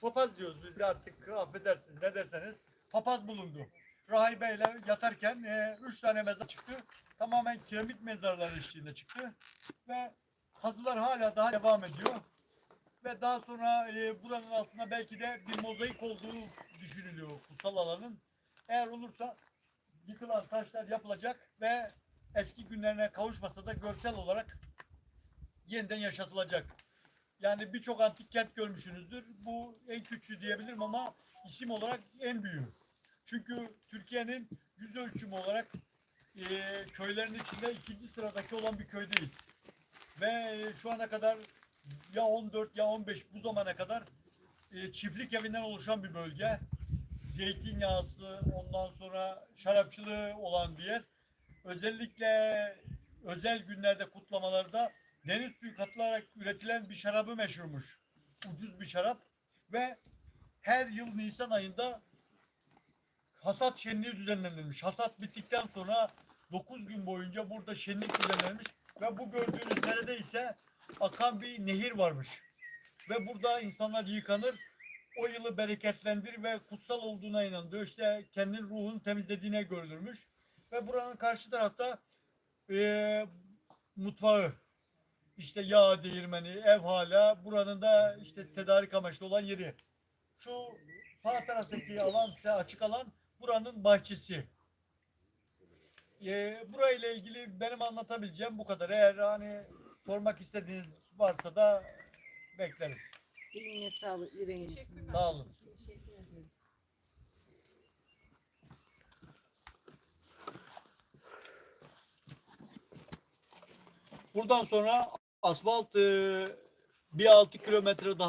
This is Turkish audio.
papaz diyoruz biz de artık affedersiniz ne derseniz papaz bulundu. Rahibeyle yatarken e, üç tane mezar çıktı. Tamamen kiremit mezarları eşliğinde çıktı. Ve kazılar hala daha devam ediyor. Ve daha sonra e, buranın altında belki de bir mozaik olduğu düşünülüyor kutsal alanın. Eğer olursa yıkılan taşlar yapılacak ve eski günlerine kavuşmasa da görsel olarak yeniden yaşatılacak. Yani birçok antik kent görmüşsünüzdür. Bu en küçüğü diyebilirim ama isim olarak en büyüğü. Çünkü Türkiye'nin yüz ölçümü olarak e, köylerin içinde ikinci sıradaki olan bir köydeyiz. Ve e, şu ana kadar ya 14 ya 15 bu zamana kadar e, çiftlik evinden oluşan bir bölge. Zeytinyağısı, ondan sonra şarapçılığı olan bir yer. Özellikle özel günlerde kutlamalarda deniz suyu katılarak üretilen bir şarabı meşhurmuş. Ucuz bir şarap ve her yıl Nisan ayında hasat şenliği düzenlenirmiş. Hasat bittikten sonra 9 gün boyunca burada şenlik düzenlenmiş ve bu gördüğünüz nerede ise akan bir nehir varmış. Ve burada insanlar yıkanır, o yılı bereketlendirir ve kutsal olduğuna inanılıyor. İşte kendinin ruhunu temizlediğine görülürmüş. Ve buranın karşı tarafta eee mutfağı, işte yağ değirmeni, ev hala buranın da işte tedarik amaçlı olan yeri. Şu sağ taraftaki alan ise açık alan buranın bahçesi. Ee, burayla ilgili benim anlatabileceğim bu kadar. Eğer hani sormak istediğiniz varsa da bekleriz. Eline sağlık, yüreğine. Sağ olun. Buradan sonra asfalt e, bir altı kilometre daha